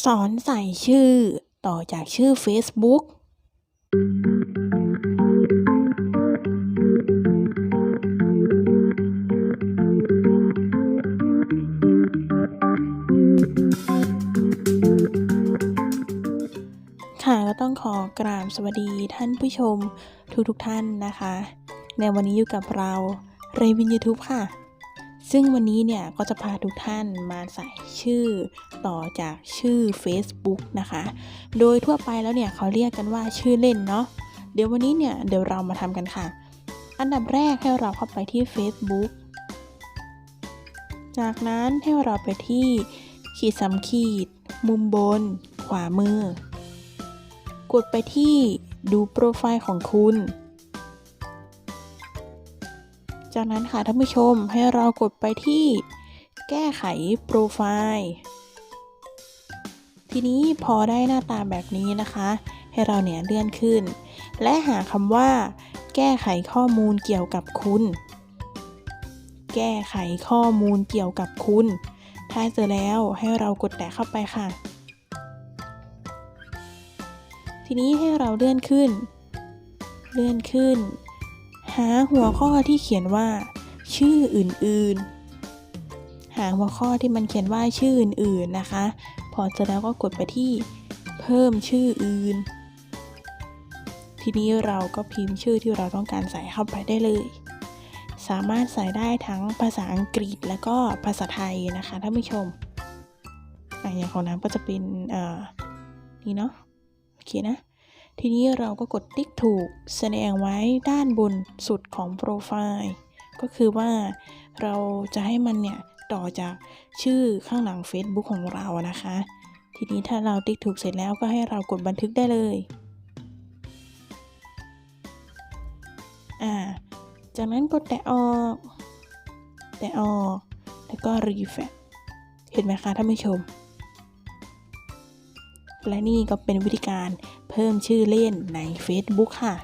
สอนใส่ชื่อต่อจากชื่อเฟซบุ๊กค่ะก็ต้องขอกราบสวัสดีท่านผู้ชมทุกทุกๆท่านนะคะ ในวันนี้อยู่กับเราเรวินยูทูบค่ะ ซึ่งวันนี้เนี่ยก็จะพาทุกท่านมาใส่ชื่อต่อจากชื่อ Facebook นะคะ โดยทั่วไปแล้วเนี่ยเขาเรียกกันว่าชื่อเล่นเนาะ เดี๋ยววันนี้เนี่ยเดี๋ยวเรามาทำกันค่ะ อันดับแรกให้เราเข้าไปที่ Facebook จากนั้นให้เราไปที่ขีดสามขีด มุมบน ขวามือ กดไปที่ดูโปรไฟล์ของคุณ จากนั้นค่ะท่านผู้ชมให้เรากดไปที่แก้ไขโปรไฟล์ ทีนี้พอได้หน้าตาแบบนี้นะคะ ให้เราเนี่ยเลื่อนขึ้น และหาคำว่า แก้ไขข้อมูลเกี่ยวกับคุณ แก้ไขข้อมูลเกี่ยวกับคุณ ถ้าเจอแล้วให้เรากดแตะเข้าไปค่ะ ทีนี้ให้เราเลื่อนขึ้น เลื่อนขึ้น หาหัวข้อที่เขียนว่า ชื่ออื่นๆ หาหัวข้อที่มันเขียนว่าชื่ออื่นๆนะคะ พอเสร็จแล้วก็กดไปที่เพิ่มชื่ออื่น ทีนี้เราก็พิมพ์ชื่อที่เราต้องการใส่เข้าไปได้เลย สามารถใส่ได้ทั้งภาษาอังกฤษและก็ภาษาไทยนะคะท่านผู้ชมออย่างของน้ำก็จะเป็นนี่เนาะโอเคนะ ทีนี้เราก็กดติ๊กถูกแสดงไว้ด้านบนสุดของโปรไฟล์ ก็คือว่าเราจะให้มันเนี่ยต่อจากชื่อข้างหลัง Facebook ของเรานะคะ ทีนี้ถ้าเราติ๊กถูกเสร็จแล้วก็ให้เรากดบันทึกได้เลยอ่าจากนั้นกดแตะออก แตะออก แล้วก็รีแฟกเห็นไหมคะท่านผู้ชม และนี่ก็เป็นวิธีการ เพิ่มชื่อเล่นใน Facebook ค่ะ